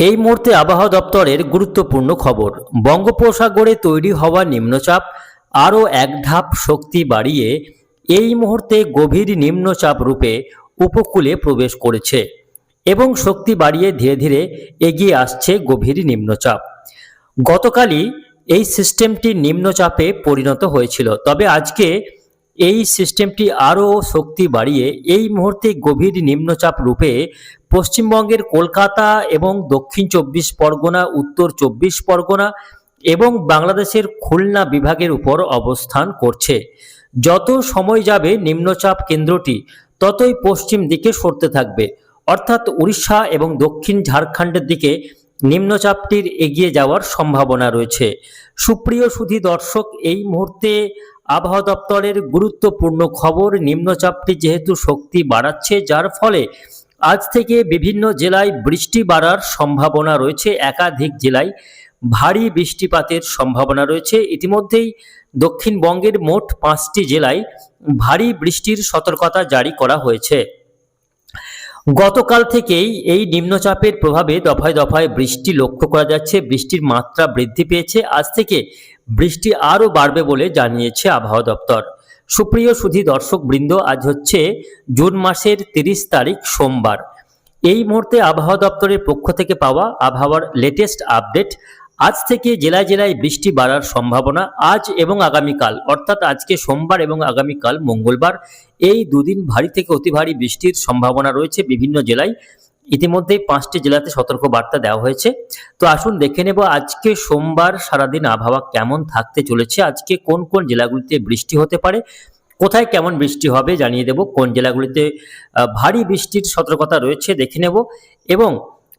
এই মুহূর্তে আবহাওয়া দপ্তরের গুরুত্বপূর্ণ খবর। বঙ্গোপসাগরে তৈরি হওয়া নিম্নচাপ আরও এক ধাপ শক্তি বাড়িয়ে এই মুহূর্তে গভীর নিম্নচাপ রূপে উপকূলে প্রবেশ করেছে এবং শক্তি বাড়িয়ে ধীরে ধীরে এগিয়ে আসছে গভীর নিম্নচাপ। গতকালই এই সিস্টেমটি নিম্নচাপে পরিণত হয়েছিল। তবে আজকে এই সিস্টেমটি আরও শক্তি বাড়িয়ে এই মুহূর্তে গভীর নিম্নচাপ রূপে পশ্চিমবঙ্গের কলকাতা এবং দক্ষিণ চব্বিশ পরগনা, উত্তর চব্বিশ পরগনা এবং বাংলাদেশের খুলনা বিভাগের উপর অবস্থান করছে। যত সময় যাবে নিম্নচাপ কেন্দ্রটি, ততই পশ্চিম দিকে সরতে থাকবে। অর্থাৎ উড়িষ্যা এবং দক্ষিণ ঝাড়খণ্ডের দিকে নিম্নচাপটির এগিয়ে যাওয়ার সম্ভাবনা রয়েছে। সুপ্রিয় সুধী দর্শক, এই মুহূর্তে আবহাওয়া দপ্তরের গুরুত্বপূর্ণ খবর, নিম্নচাপটি যেহেতু শক্তি বাড়াচ্ছে, যার ফলে আজ থেকে বিভিন্ন জেলায় বৃষ্টি বাড়ার সম্ভাবনা রয়েছে। একাধিক জেলায় ভারী বৃষ্টিপাতের সম্ভাবনা রয়েছে। ইতিমধ্যেই দক্ষিণবঙ্গের মোট পাঁচটি জেলায় ভারী বৃষ্টির সতর্কতা জারি করা হয়েছে। গতকাল থেকেই এই নিম্নচাপের প্রভাবে দফায় দফায় বৃষ্টি লক্ষ্য করা যাচ্ছে। বৃষ্টির মাত্রা বৃদ্ধি পেয়েছে। আজ থেকে বৃষ্টি আরও বাড়বে বলে জানিয়েছে আবহাওয়া দপ্তর। সুপ্রিয় সুধী দর্শক বৃন্দ আজ হচ্ছে জুন মাসের তিরিশ তারিখ সোমবার। এই মুহূর্তে আবহাওয়া দপ্তরের পক্ষ থেকে পাওয়া আবহাওয়ার লেটেস্ট আপডেট আজ থেকে জেলায় জেলায় বৃষ্টি বাড়ার সম্ভাবনা আজ এবং আগামীকাল, অর্থাৎ আজকে সোমবার এবং আগামীকাল মঙ্গলবার, এই দুদিন ভারী থেকে অতি ভারী বৃষ্টির সম্ভাবনা রয়েছে বিভিন্ন জেলায়। ইতিমধ্যেই পাঁচটি জেলাতে সতর্ক বার্তা দেওয়া হয়েছে। তো আসুন দেখে নেব আজকে সোমবার সারাদিন আবহাওয়া কেমন থাকতে চলেছে, আজকে কোন কোন জেলাগুলিতে বৃষ্টি হতে পারে, কোথায় কেমন বৃষ্টি হবে জানিয়ে দেব, কোন জেলাগুলিতে ভারী বৃষ্টির সতর্কতা রয়েছে দেখে নেব। এবং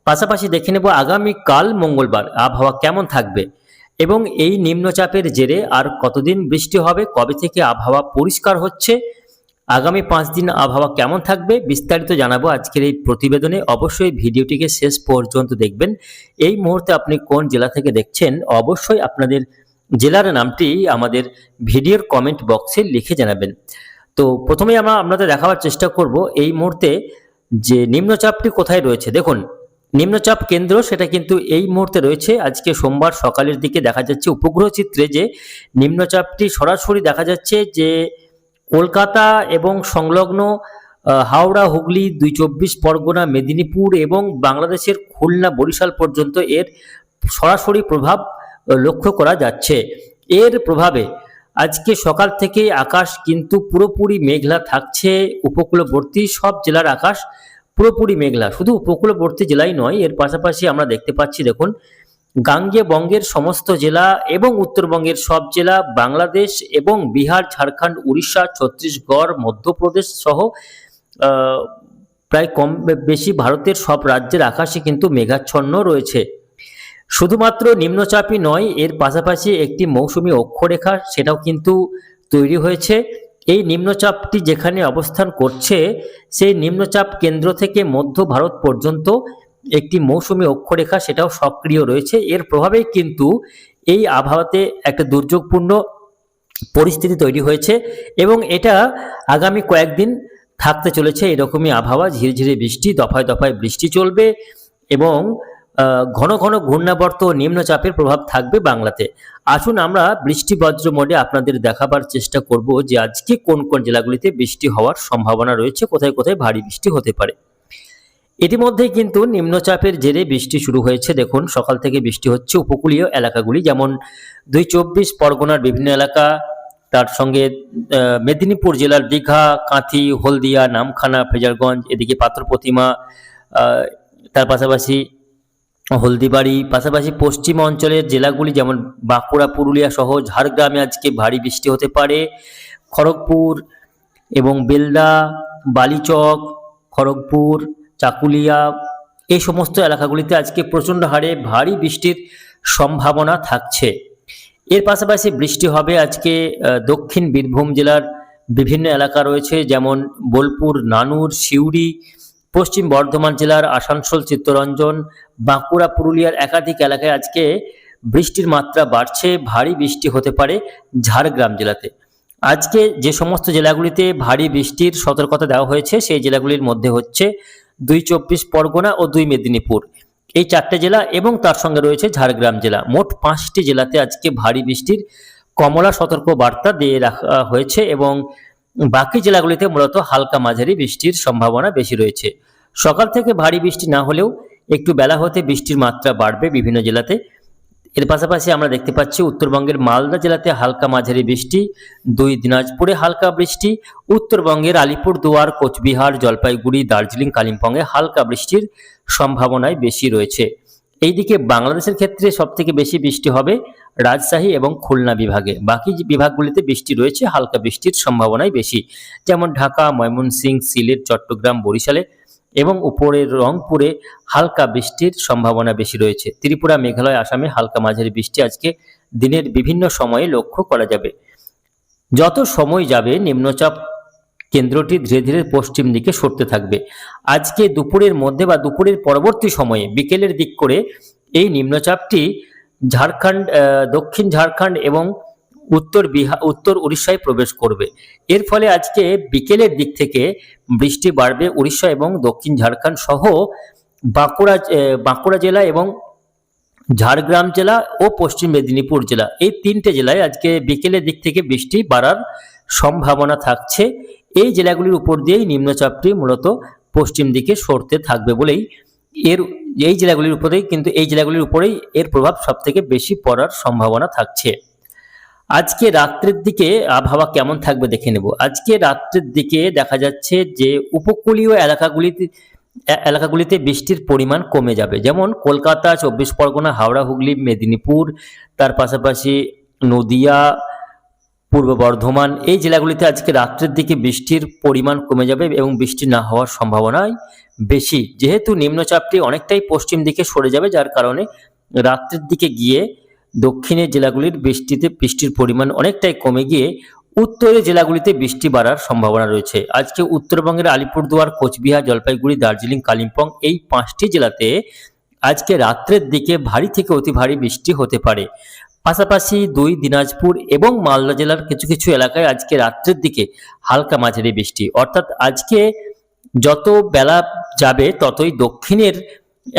পাশাপাশি দেখে নেব আগামীকাল মঙ্গলবার, আবহাওয়া কেমন থাকবে এবং এই নিম্নচাপের জেরে আর কতদিন বৃষ্টি হবে, কবে থেকে আবহাওয়া পরিষ্কার হচ্ছে, আগামী পাঁচ দিন আবহাওয়া কেমন থাকবে বিস্তারিত জানাব আজকের এই প্রতিবেদনে। অবশ্যই ভিডিওটিকে শেষ পর্যন্ত দেখবেন। এই মুহূর্তে আপনি কোন জেলা থেকে দেখছেন, অবশ্যই আপনাদের জেলার নামটি আমাদের ভিডিওর কমেন্ট বক্সে লিখে জানাবেন। তো প্রথমেই আমরা আপনাদের দেখাবার চেষ্টা করব এই মুহূর্তে যে নিম্নচাপটি কোথায় রয়েছে। দেখুন নিম্নচাপ কেন্দ্র সেটা কিন্তু এই মুহূর্তে রয়েছে। আজকে সোমবার সকালের দিকে দেখা যাচ্ছে উপগ্রহ চিত্রে যে নিম্নচাপটি সরাসরি দেখা যাচ্ছে যে কলকাতা এবং সংলগ্ন হাওড়া, হুগলি, দুই চব্বিশ পরগনা, মেদিনীপুর এবং বাংলাদেশের খুলনা, বরিশাল পর্যন্ত এর সরাসরি প্রভাব লক্ষ্য করা যাচ্ছে। এর প্রভাবে আজকে সকাল থেকে আকাশ কিন্তু পুরোপুরি মেঘলা থাকছে। উপকূলবর্তী সব জেলার আকাশ পুরোপুরি মেঘলা, শুধু উপকূলবর্তী জেলাই নয়, এর পাশাপাশি আমরা দেখতে পাচ্ছি, দেখুন গাঙ্গে বঙ্গের সমস্ত জেলা এবং উত্তরবঙ্গের সব জেলা, বাংলাদেশ এবং বিহার, ঝাড়খণ্ড, উড়িষ্যা, ছত্তিশগড়, মধ্যপ্রদেশ সহ প্রায় কম বেশি ভারতের সব রাজ্যের আকাশে কিন্তু মেঘাচ্ছন্ন রয়েছে। শুধুমাত্র নিম্নচাপই নয়, এর পাশাপাশি একটি মৌসুমী অক্ষরেখা, সেটাও কিন্তু তৈরি হয়েছে। এই নিম্নচাপটি যেখানে অবস্থান করছে, সেই নিম্নচাপ কেন্দ্র থেকে মধ্য ভারত পর্যন্ত একটি মৌসুমী অক্ষরেখা সেটাও সক্রিয় রয়েছে। এর প্রভাবেই কিন্তু এই আবহাওয়াতে একটা দুর্যোগপূর্ণ পরিস্থিতি তৈরি হয়েছে এবং এটা আগামী কয়েকদিন থাকতে চলেছে এরকমই আবহাওয়া। ঝিরঝিরে বৃষ্টি, দফায় দফায় বৃষ্টি চলবে এবং ঘন ঘন ঘূর্ণাবর্ত ও নিম্নচাপের প্রভাব থাকবে বাংলাতে। আসুন আমরা বৃষ্টি বজ্র মোডে আপনাদের দেখাবার চেষ্টা করব যে আজকে কোন কোন জেলাগুলিতে বৃষ্টি হওয়ার সম্ভাবনা রয়েছে, কোথায় কোথায় ভারী বৃষ্টি হতে পারে। ইতিমধ্যেই কিন্তু নিম্নচাপের জেরে বৃষ্টি শুরু হয়েছে। দেখুন, সকাল থেকে বৃষ্টি হচ্ছে উপকূলীয় এলাকাগুলি, যেমন দুই চব্বিশ পরগনার বিভিন্ন এলাকা, তার সঙ্গে মেদিনীপুর জেলার দীঘা, কাঁথি, হলদিয়া, নামখানা, ফেজারগঞ্জ, এদিকে পাত্র প্রতিমা তার পাশাপাশি হলদিবাড়ি, পাশাপাশি পশ্চিম অঞ্চলের জেলাগুলি যেমন বাঁকুড়া, পুরুলিয়া সহ ঝাড়গ্রামে আজকে ভারী বৃষ্টি হতে পারে। খড়গপুর এবং বেলদা, বালিচক, খড়গপুর, চাকুলিয়া এই সমস্ত এলাকাগুলিতে আজকে প্রচণ্ড হারে ভারী বৃষ্টির সম্ভাবনা থাকছে। এর পাশাপাশি বৃষ্টি হবে আজকে দক্ষিণ বীরভূম জেলার বিভিন্ন এলাকা রয়েছে যেমন বোলপুর, নানুর, সিউড়ি পশ্চিম বর্ধমান জেলার আসানসোল চিত্তরঞ্জন, বাঁকুড়া পুরুলিয়ার একাধিক এলাকায় আজকে বৃষ্টির মাত্রা বাড়ছে, ভারী বৃষ্টি হতে পারে ঝাড়গ্রাম জেলাতে। আজকে যে সমস্ত জেলাগুলিতে ভারী বৃষ্টির সতর্কতা দেওয়া হয়েছে, সেই জেলাগুলির মধ্যে হচ্ছে দুই চব্বিশ পরগনা ও দুই মেদিনীপুর। এই চারটে জেলা এবং তার সঙ্গে রয়েছে ঝাড়গ্রাম জেলা। মোট পাঁচটি জেলাতে আজকে ভারী বৃষ্টির কমলা সতর্ক বার্তা দিয়ে রাখা হয়েছে এবং বাকি জেলাগুলিতে মূলত হালকা মাঝারি বৃষ্টির সম্ভাবনা বেশি রয়েছে। সকাল থেকে ভারী বৃষ্টি না হলেও একটু বেলা হতে বৃষ্টির মাত্রা বাড়বে বিভিন্ন জেলাতে। এর পাশাপাশি আমরা দেখতে পাচ্ছি উত্তরবঙ্গের মালদা জেলাতে হালকা মাঝারি বৃষ্টি, দুই দিনাজপুরে হালকা বৃষ্টি, উত্তরবঙ্গের আলিপুরদুয়ার কোচবিহার, জলপাইগুড়ি, দার্জিলিং, কালিম্পংয়ে হালকা বৃষ্টির সম্ভাবনায় বেশি রয়েছে। এইদিকে বাংলাদেশের ক্ষেত্রে সবথেকে বেশি বৃষ্টি হবে রাজশাহী এবং খুলনা বিভাগে। বাকি বিভাগগুলিতে বৃষ্টি রয়েছে, হালকা বৃষ্টির সম্ভাবনাই বেশি। যেমন ঢাকা, ময়মনসিংহ, সিলেট, চট্টগ্রাম, বরিশালে এবং উপরের রংপুরে হালকা বৃষ্টির সম্ভাবনা বেশি রয়েছে। ত্রিপুরা, মেঘালয়, আসামে হালকা মাঝারি বৃষ্টি আজকে দিনের বিভিন্ন সময়ে লক্ষ্য করা যাবে। যত সময় যাবে, নিম্নচাপ কেন্দ্রটি ধীরে ধীরে পশ্চিম দিকে সরতে থাকবে। আজকে দুপুরের মধ্যে বা দুপুরের পরবর্তী সময়ে বিকেলের দিক করে এই নিম্নচাপটি ঝাড়খণ্ড দক্ষিণ ঝাড়খণ্ড এবং উত্তর বিহার, উত্তর উড়িষ্যায় প্রবেশ করবে। এর ফলে আজকে বিকেলের দিক থেকে বৃষ্টি বাড়বে উড়িষ্যা এবং দক্ষিণ ঝাড়খণ্ড সহ বাঁকুড়া বাঁকুড়া জেলা এবং ঝাড়গ্রাম জেলা ও পশ্চিম মেদিনীপুর জেলা। এই তিনটে জেলায় আজকে বিকেলের দিক থেকে বৃষ্টি বাড়ার সম্ভাবনা থাকছে। এই জেলাগুলির উপর দিয়েই নিম্নচাপটি মূলত পশ্চিম দিকে সরতে থাকবে বলেই এর, এই জেলাগুলির উপরেই কিন্তু এই জেলাগুলির উপরেই এর প্রভাব সব থেকে বেশি পড়ার সম্ভাবনা থাকছে। আজকে রাত্রের দিকে আবহাওয়া কেমন থাকবে দেখে নেব। আজকে রাত্রের দিকে দেখা যাচ্ছে যে উপকূলীয় এলাকাগুলিতে এলাকাগুলিতে বৃষ্টির পরিমাণ কমে যাবে। যেমন কলকাতা, চব্বিশ পরগনা, হাওড়া, হুগলি, মেদিনীপুর, তার পাশাপাশি নদিয়া পূর্ব বর্ধমান, এই জেলাগুলিতে আজকে রাত্রের দিকে বৃষ্টির পরিমাণ কমে যাবে এবং বৃষ্টি না হওয়ার সম্ভাবনাই বেশি। যেহেতু নিম্নচাপটি অনেকটাই পশ্চিম দিকে সরে যাবে, যার কারণে রাত্রের দিকে গিয়ে দক্ষিণের জেলাগুলির বৃষ্টিতে, বৃষ্টির পরিমাণ অনেকটাই কমে গিয়ে উত্তরের জেলাগুলিতে বৃষ্টি বাড়ার সম্ভাবনা রয়েছে। আজকে উত্তরবঙ্গের আলিপুরদুয়ার, কোচবিহার, জলপাইগুড়ি, দার্জিলিং, কালিম্পং এই পাঁচটি জেলাতে আজকে রাত্রের দিকে ভারী থেকে অতি ভারী বৃষ্টি হতে পারে। পাশাপাশি দুই দিনাজপুর এবং মালদা জেলার কিছু কিছু এলাকায় আজকে রাত্রের দিকে হালকা মাঝারি বৃষ্টি। অর্থাৎ আজকে যত বেলা যাবে, ততই দক্ষিণের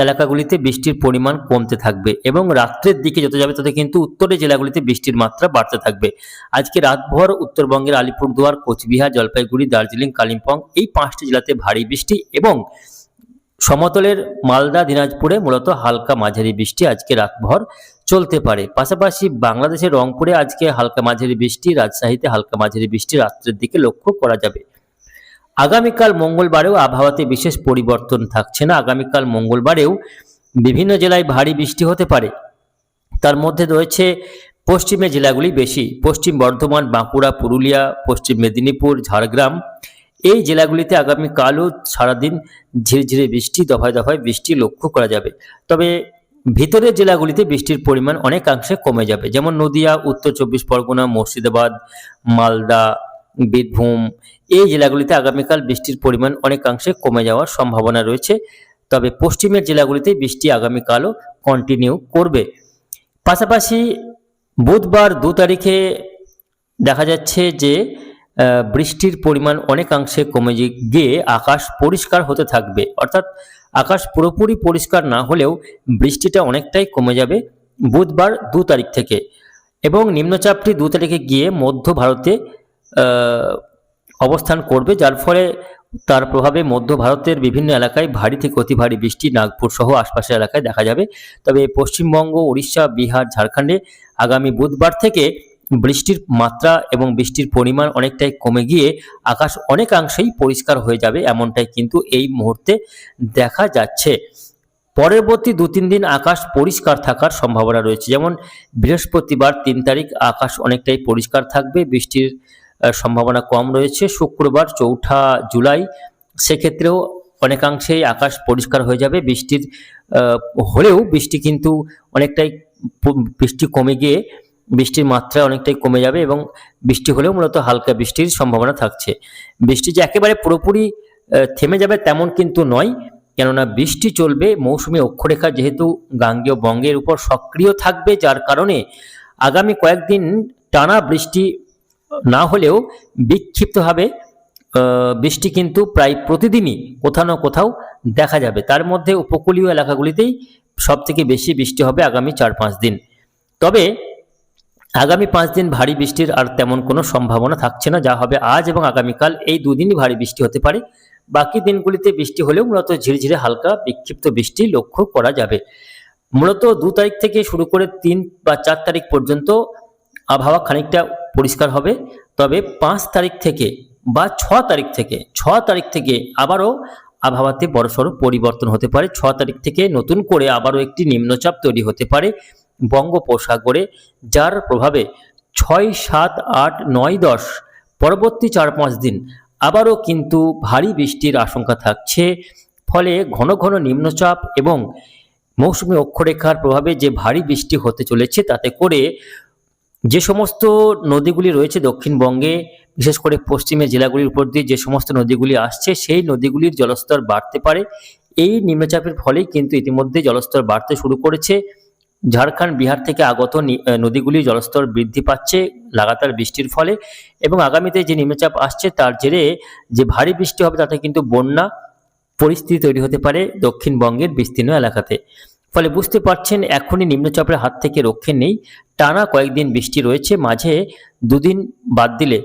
এলাকাগুলিতে বৃষ্টির পরিমাণ কমতে থাকবে এবং রাত্রের দিকে যত যাবে তত কিন্তু উত্তরের জেলাগুলিতে বৃষ্টির মাত্রা বাড়তে থাকবে। আজকে রাতভর উত্তরবঙ্গের আলিপুরদুয়ার, কোচবিহার, জলপাইগুড়ি, দার্জিলিং, কালিম্পং এই পাঁচটি জেলাতে ভারী বৃষ্টি এবং সমতলের মালদা, দিনাজপুরে মূলত হালকা মাঝারি বৃষ্টি আজকে রাতভর চলতে পারে। পাশাপাশি বাংলাদেশের রংপুরে আজকে হালকা মাঝারি বৃষ্টি, রাজশাহীতে হালকা মাঝারি বৃষ্টি রাত্রের দিকে লক্ষ্য করা যাবে। আগামীকাল মঙ্গলবারেও আবহাওয়াতে বিশেষ পরিবর্তন থাকছে না। আগামীকাল মঙ্গলবারেও বিভিন্ন জেলায় ভারী বৃষ্টি হতে পারে। তার মধ্যে রয়েছে পশ্চিমে জেলাগুলি বেশি। পশ্চিম বর্ধমান, বাঁকুড়া, পুরুলিয়া, পশ্চিম মেদিনীপুর, ঝাড়গ্রাম। এই জেলাগুলিতে আগামীকালও সারাদিন ঝিরঝিরে বৃষ্টি, দফায় দফায় বৃষ্টি লক্ষ্য করা যাবে। তবে ভিতরের জেলাগুলিতে বৃষ্টির পরিমাণ অনেকাংশে কমে যাবে, যেমন নদিয়া, উত্তর চব্বিশ পরগনা, মুর্শিদাবাদ, মালদা, বীরভূম। এই জেলাগুলিতে আগামীকাল বৃষ্টির পরিমাণ অনেকাংশে কমে যাওয়ার সম্ভাবনা রয়েছে। তবে পশ্চিমের জেলাগুলিতে বৃষ্টি আগামীকালও কন্টিনিউ করবে। পাশাপাশি বুধবার দু তারিখে দেখা যাচ্ছে যে বৃষ্টির পরিমাণ অনেকাংশে কমে গিয়ে আকাশ পরিষ্কার হতে থাকবে। অর্থাৎ আকাশ পুরোপুরি পরিষ্কার না হলেও বৃষ্টিটা অনেকটাই কমে যাবে বুধবার দু তারিখ থেকে। এবং নিম্নচাপটি দু তারিখে গিয়ে মধ্য ভারতে অবস্থান করবে, যার ফলে তার প্রভাবে মধ্য ভারতের বিভিন্ন এলাকায় ভারী থেকে অতি ভারী বৃষ্টি নাগপুর সহ আশপাশের এলাকায় দেখা যাবে। তবে পশ্চিমবঙ্গ উড়িষ্যা বিহার, ঝাড়খণ্ডে আগামী বুধবার থেকে বৃষ্টির মাত্রা এবং বৃষ্টির পরিমাণ অনেকটাই কমে গিয়ে আকাশ অনেকাংশেই পরিষ্কার হয়ে যাবে এমনটাই কিন্তু এই মুহূর্তে দেখা যাচ্ছে। পরবর্তী দু তিন দিন আকাশ পরিষ্কার থাকার সম্ভাবনা রয়েছে। যেমন বৃহস্পতিবার তিন তারিখ আকাশ অনেকটাই পরিষ্কার থাকবে, বৃষ্টির সম্ভাবনা কম রয়েছে। শুক্রবার চৌঠা জুলাই সেক্ষেত্রেও অনেকাংশেই আকাশ পরিষ্কার হয়ে যাবে। বৃষ্টির হলেও বৃষ্টি কিন্তু অনেকটাই বৃষ্টি কমে গিয়ে বৃষ্টির মাত্রা অনেকটাই কমে যাবে এবং বৃষ্টি হলেও মূলত হালকা বৃষ্টির সম্ভাবনা থাকছে। বৃষ্টি যে একেবারে পুরোপুরি থেমে যাবে তেমন কিন্তু নয়, কেননা বৃষ্টি চলবে, মৌসুমি অক্ষরেখা যেহেতু গাঙ্গেয় বঙ্গের উপর সক্রিয় থাকবে, যার কারণে আগামী কয়েকদিন টানা বৃষ্টি না হলেও বিক্ষিপ্তভাবে বৃষ্টি কিন্তু প্রায় প্রতিদিনই কোথাও না কোথাও দেখা যাবে। তার মধ্যে উপকূলীয় এলাকাগুলিতেই সব থেকে বেশি বৃষ্টি হবে আগামী চার পাঁচ দিন। তবে আগামী পাঁচ দিন ভারী বৃষ্টির আর তেমন কোনো সম্ভাবনা থাকছে না, যা হবে আজ এবং আগামীকাল এই দুদিনই ভারী বৃষ্টি হতে পারে। বাকি দিনগুলিতে বৃষ্টি হলেও মূলত ঝিরঝিরে হালকা বিক্ষিপ্ত বৃষ্টি লক্ষ্য করা যাবে। মূলত দু তারিখ থেকে শুরু করে তিন বা চার তারিখ পর্যন্ত আবহাওয়া খানিকটা পরিষ্কার হবে। তবে পাঁচ তারিখ থেকে বা ছ তারিখ থেকে, ছ তারিখ থেকে আবারও আবহাওয়াতে বড়সড় পরিবর্তন হতে পারে। ছ তারিখ থেকে নতুন করে আবারও একটি নিম্নচাপ তৈরি হতে পারে। বঙ্গোপসাগরে, যার প্রভাবে ছয় সাত আট নয় দশ পরবর্তী চার পাঁচ দিন আবারও কিন্তু ভারী বৃষ্টির আশঙ্কা থাকছে। ফলে ঘন ঘন নিম্নচাপ এবং মৌসুমী অক্ষরেখার প্রভাবে যে ভারী বৃষ্টি হতে চলেছে তাতে করে যে সমস্ত নদীগুলি রয়েছে দক্ষিণবঙ্গে, বিশেষ করে পশ্চিমের জেলাগুলির উপর দিয়ে যে সমস্ত নদীগুলি আসছে, সেই নদীগুলির জলস্তর বাড়তে পারে। এই নিম্নচাপের ফলেই কিন্তু ইতিমধ্যে জলস্তর বাড়তে শুরু করেছে। ঝাড়খণ্ড, বিহার থেকে আগত নদীগুলি জলস্তর বৃদ্ধি পাচ্ছে লাগাতার বৃষ্টির ফলে এবং আগামীতে যে নিম্নচাপ আসছে তার জেরে যে ভারী বৃষ্টি হবে তাতে কিন্তু বন্যা পরিস্থিতি তৈরি হতে পারে দক্ষিণবঙ্গের বিস্তীর্ণ এলাকাতে। ফলে বুঝতে পারছেন এখনই নিম্নচাপের হাত থেকে রক্ষে নেই। টানা কয়েকদিন বৃষ্টি রয়েছে, মাঝে দুদিন বাদ দিলে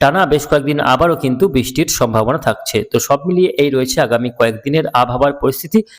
টানা বেশ কয়েকদিন আবারও কিন্তু বৃষ্টির সম্ভাবনা থাকছে। তো সব মিলিয়ে এই রয়েছে আগামী কয়েকদিনের আবহাওয়ার পরিস্থিতি।